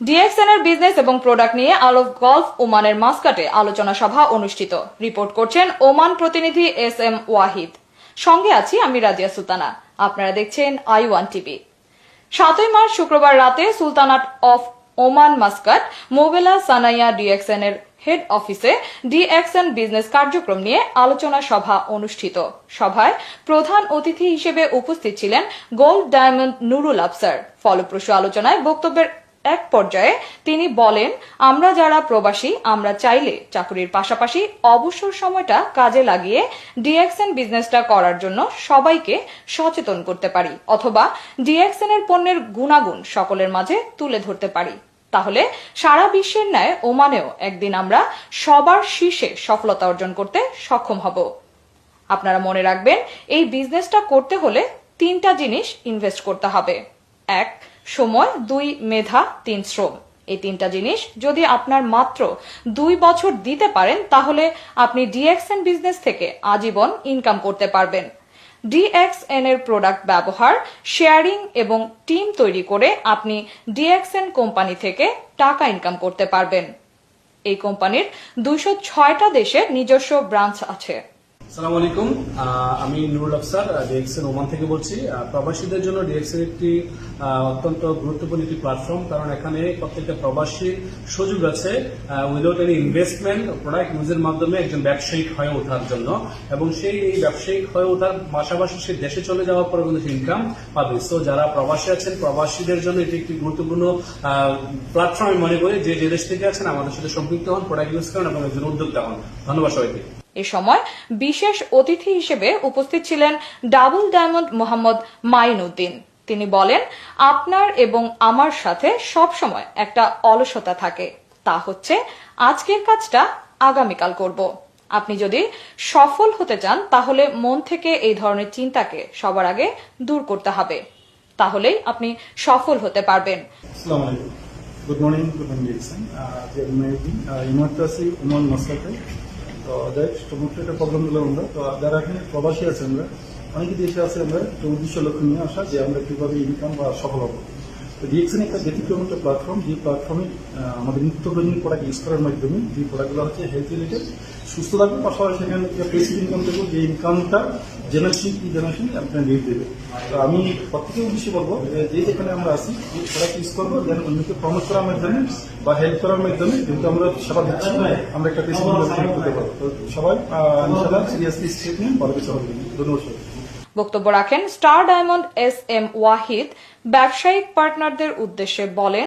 DXN এর business এবং product নিয়ে আলোক গল্ফ ওমানের মাস্কাটে আলোচনা সভা অনুষ্ঠিত। রিপোর্ট করছেন ওমান প্রতিনিধি এস এম ওয়াহিদ। সঙ্গে আছি আমি রাজিয়া সুলতানা। আপনারা দেখছেন আই ওয়ান টিভি। সাতই মার্চ শুক্রবার রাতে sultanate of Oman Muscat, Mobela Sanaiya DXN এর হেড অফিসে ডিএক্সএন বিজনেস কার্যক্রম নিয়ে আলোচনা সভা অনুষ্ঠিত। সভায় প্রধান অতিথি হিসেবে উপস্থিত ছিলেন গোল্ড ডায়মন্ড নুরুল আফসার। ফলপ্রসূ আলোচনায় বক্তব্যের এক পর্যায়ে তিনি বলেন, আমরা যারা প্রবাসী, আমরা চাইলে চাকরির পাশাপাশি অবসর সময়টা কাজে লাগিয়ে ডিএক্সএন বিজনেসটা করার জন্য সবাইকে সচেতন করতে পারি, অথবা ডিএক্সএন এর পণ্যের গুণাগুণ সকলের মাঝে তুলে ধরতে পারি। তাহলে সারা বিশ্বের ন্যায় ওমানেও একদিন আমরা সবার শীর্ষে সফলতা অর্জন করতে সক্ষম হব। আপনারা মনে রাখবেন, এই বিজনেসটা করতে হলে তিনটা জিনিস ইনভেস্ট করতে হবে। এক সময়, দুই মেধা, তিন শ্রম। এই তিনটা জিনিস যদি আপনার মাত্র দুই বছর দিতে পারেন, তাহলে আপনি ডিএক্সএন বিজনেস থেকে আজীবন ইনকাম করতে পারবেন। ডিএক্সএন এর প্রোডাক্ট ব্যবহার শেয়ারিং এবং টিম তৈরি করে আপনি ডিএক্সএন কোম্পানি থেকে টাকা ইনকাম করতে পারবেন। এই কোম্পানির দুইশো ছয়টা দেশে নিজস্ব ব্রাঞ্চ আছে। সালাম আলাইকুম। আমি নুরুল আফসার ডিএক্সএন ওমান থেকে বলছি। প্রবাসীদের জন্য ডিএক্সএন একটি অত্যন্ত গুরুত্বপূর্ণ একটি প্ল্যাটফর্ম কারণ এখানে প্রত্যেকটা প্রবাসী সুযোগ আছে উইদাউট এনি ইনভেস্টমেন্ট প্রোডাক্ট ইউজের মাধ্যমে একজন ব্যবসায়িক হয়ে ওঠার জন্য। এবং সেই এই ব্যবসায়িক হয়ে ওঠার পাশাপাশি সে দেশে চলে যাওয়ার পরে কিন্তু ইনকাম পাবে। সো যারা প্রবাসী আছেন, প্রবাসীদের জন্য এটি একটি গুরুত্বপূর্ণ প্ল্যাটফর্ম আমি মনে করি যে যে দেশ থেকে আছেন, আমাদের সাথে সম্পৃক্ত হন প্রোডাক্ট ইউজ করেন এবং একজন উদ্যোক্তা হন। ধন্যবাদ সবাইকে। এ সময় বিশেষ অতিথি হিসেবে উপস্থিত ছিলেন double diamond Mohammad mine Uddin তিনি বলেন, আপনার এবং আমার সাথে সব সময় একটা অলসতা থাকে। তা হচ্ছে আজকের কাজটা আগামীকাল করব। আপনি যদি সফল হতে চান, তাহলে মন থেকে এই ধরনের চিন্তাকে সবার আগে দূর করতে হবে। তাহলেই আপনি সফল হতে পারবেন। গুড মর্নিং গুড মর্নিং তো যাই সমস্ত একটা প্রবলেম দিলাম আমরা। তো যারা এখানে প্রবাসী আছে আমরা, অনেকে দেশে আছে আমরা একটা উদ্দেশ্য লক্ষ্য নিয়ে আসা যে আমরা কীভাবে ইনকাম বা সফল হব। তো ডিএক্সএন একটা ব্যতিক্রম একটা প্ল্যাটফর্ম যে প্ল্যাটফর্মে আমাদের নিত্য প্রয়োজনীয় প্রোডাক্ট ইউজ করার মাধ্যমে, যে প্রোডাক্টগুলো হচ্ছে হেলথ রিলেটেড সুস্থ থাকবে পাশাপাশি সেখানে পেসিভ ইনকাম দেবো যে ইনকামটা জেনারেশন কি জেনারেশন আপনার নিড দেবে। তো আমি প্রত্যেকে উদ্দেশ্যে বলব যে যেখানে আমরা যে প্রোডাক্ট ইউজ করব? যেন অন্যকে প্রমোট করার মাধ্যমে বা হেল্প করার মাধ্যমে, যেহেতু আমরা সেবা দিচ্ছি আমরা একটা ইনকাম করতে পারব। তো সবাই ইনশাল্লাহ সিরিয়াসলি স্টেপ নিন পরবর্তী সবাই ধন্যবাদ বক্তব্য রাখেন star diamond S M Wahid, ব্যবসায়িক পার্টনারদের উদ্দেশ্যে বলেন